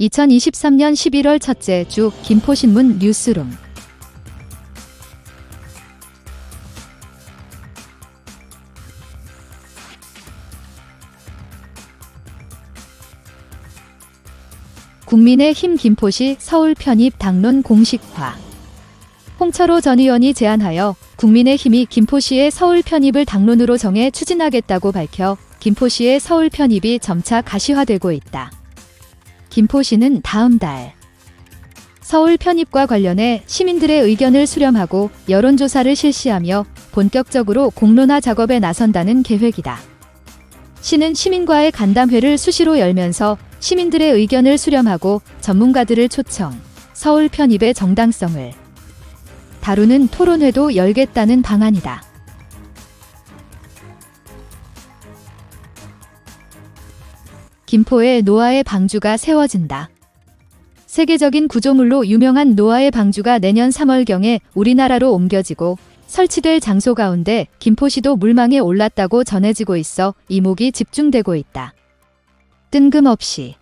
2023년 11월 첫째 주 김포신문 뉴스룸 국민의힘 김포시 서울 편입 당론 공식화 홍철호 전 의원이 제안하여 국민의힘이 김포시의 서울 편입을 당론으로 정해 추진하겠다고 밝혀 김포시의 서울 편입이 점차 가시화되고 있다. 김포시는 다음 달 서울 편입과 관련해 시민들의 의견을 수렴하고 여론조사를 실시하며 본격적으로 공론화 작업에 나선다는 계획이다. 시는 시민과의 간담회를 수시로 열면서 시민들의 의견을 수렴하고 전문가들을 초청, 서울 편입의 정당성을 다루는 토론회도 열겠다는 방안이다. 김포에 노아의 방주가 세워진다. 세계적인 구조물로 유명한 노아의 방주가 내년 3월경에 우리나라로 옮겨지고 설치될 장소 가운데 김포시도 물망에 올랐다고 전해지고 있어 이목이 집중되고 있다. 뜬금없이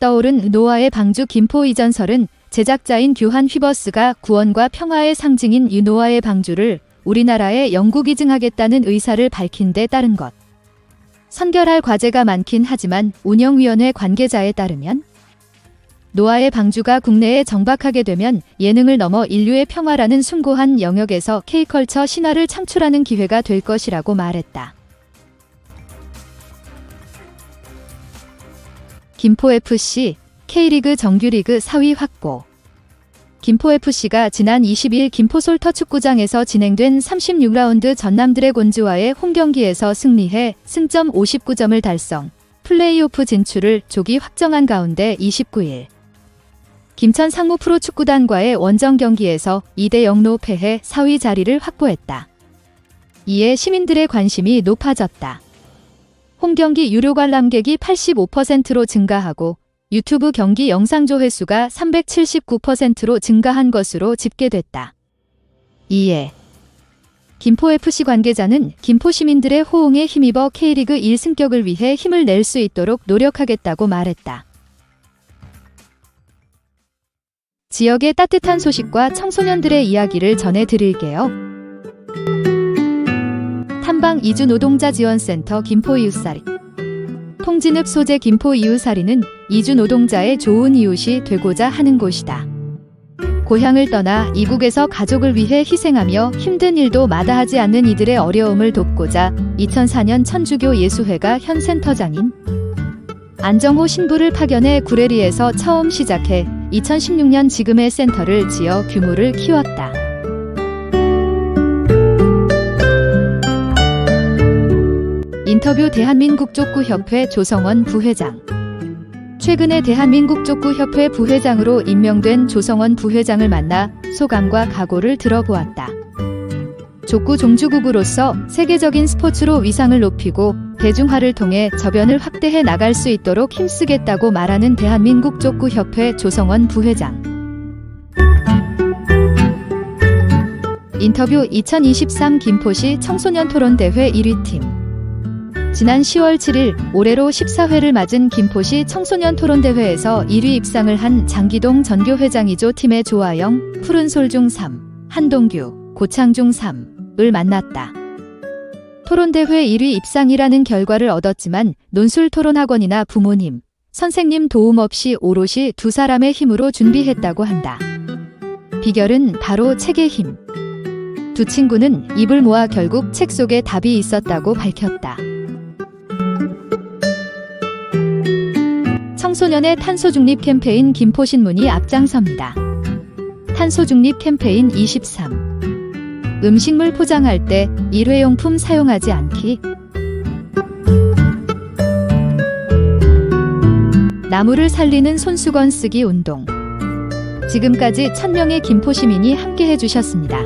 떠오른 노아의 방주 김포 이전설은 제작자인 규한 휘버스가 구원과 평화의 상징인 이 노아의 방주를 우리나라에 영구 기증하겠다는 의사를 밝힌 데 따른 것. 선결할 과제가 많긴 하지만 운영위원회 관계자에 따르면 노아의 방주가 국내에 정박하게 되면 예능을 넘어 인류의 평화라는 숭고한 영역에서 K컬처 신화를 창출하는 기회가 될 것이라고 말했다. 김포FC K리그 정규리그 4위 확보 김포FC가 지난 22일 김포솔터 축구장에서 진행된 36라운드 전남 드래곤즈와의 홈경기에서 승리해 승점 59점을 달성, 플레이오프 진출을 조기 확정한 가운데 29일 김천 상무 프로축구단과의 원정 경기에서 2대 0로 패해 4위 자리를 확보했다. 이에 시민들의 관심이 높아졌다. 홈경기 유료 관람객이 85%로 증가하고 유튜브 경기 영상 조회수가 379%로 증가한 것으로 집계됐다. 이에 김포FC 관계자는 김포 시민들의 호응에 힘입어 K리그 1승격을 위해 힘을 낼 수 있도록 노력하겠다고 말했다. 지역의 따뜻한 소식과 청소년들의 이야기를 전해드릴게요. 탐방 이주 노동자 지원센터 김포 이웃살이 통진읍 소재 김포 이웃살이는 이주 노동자의 좋은 이웃이 되고자 하는 곳이다. 고향을 떠나 이국에서 가족을 위해 희생하며 힘든 일도 마다하지 않는 이들의 어려움을 돕고자 2004년 천주교 예수회가 현 센터장인 안정호 신부를 파견해 구레리에서 처음 시작해 2016년 지금의 센터를 지어 규모를 키웠다. 인터뷰 대한민국 족구협회 조성원 부회장 최근에 대한민국 족구협회 부회장으로 임명된 조성원 부회장을 만나 소감과 각오를 들어보았다. 족구 종주국으로서 세계적인 스포츠로 위상을 높이고 대중화를 통해 저변을 확대해 나갈 수 있도록 힘쓰겠다고 말하는 대한민국 족구협회 조성원 부회장. 인터뷰 2023 김포시 청소년 토론 대회 1위 팀 지난 10월 7일 올해로 14회를 맞은 김포시 청소년 토론대회에서 1위 입상을 한 장기동 전교회장이죠 팀의 조아영, 푸른솔 중 3, 한동규, 고창중 3을 만났다. 토론대회 1위 입상이라는 결과를 얻었지만 논술 토론학원이나 부모님, 선생님 도움 없이 오롯이 두 사람의 힘으로 준비했다고 한다. 비결은 바로 책의 힘. 두 친구는 입을 모아 결국 책 속에 답이 있었다고 밝혔다. 청소년의 탄소 중립 캠페인 김포신문이 앞장섭니다. 탄소 중립 캠페인 23. 음식물 포장할 때 일회용품 사용하지 않기. 나무를 살리는 손수건 쓰기 운동. 지금까지 1000명의 김포시민이 함께 해주셨습니다.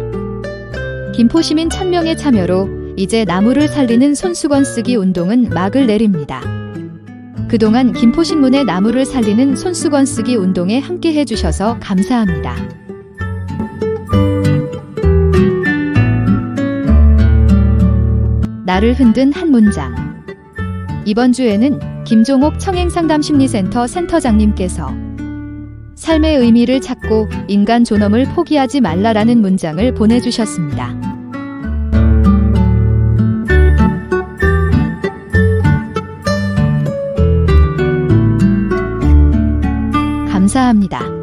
김포시민 1000명의 참여로 이제 나무를 살리는 손수건 쓰기 운동은 막을 내립니다. 그동안 김포신문의 나무를 살리는 손수건 쓰기 운동에 함께 해주셔서 감사합니다. 나를 흔든 한 문장. 이번 주에는 김종옥 청행상담심리센터 센터장님께서 삶의 의미를 찾고 인간 존엄을 포기하지 말라라는 문장을 보내주셨습니다. 감사합니다.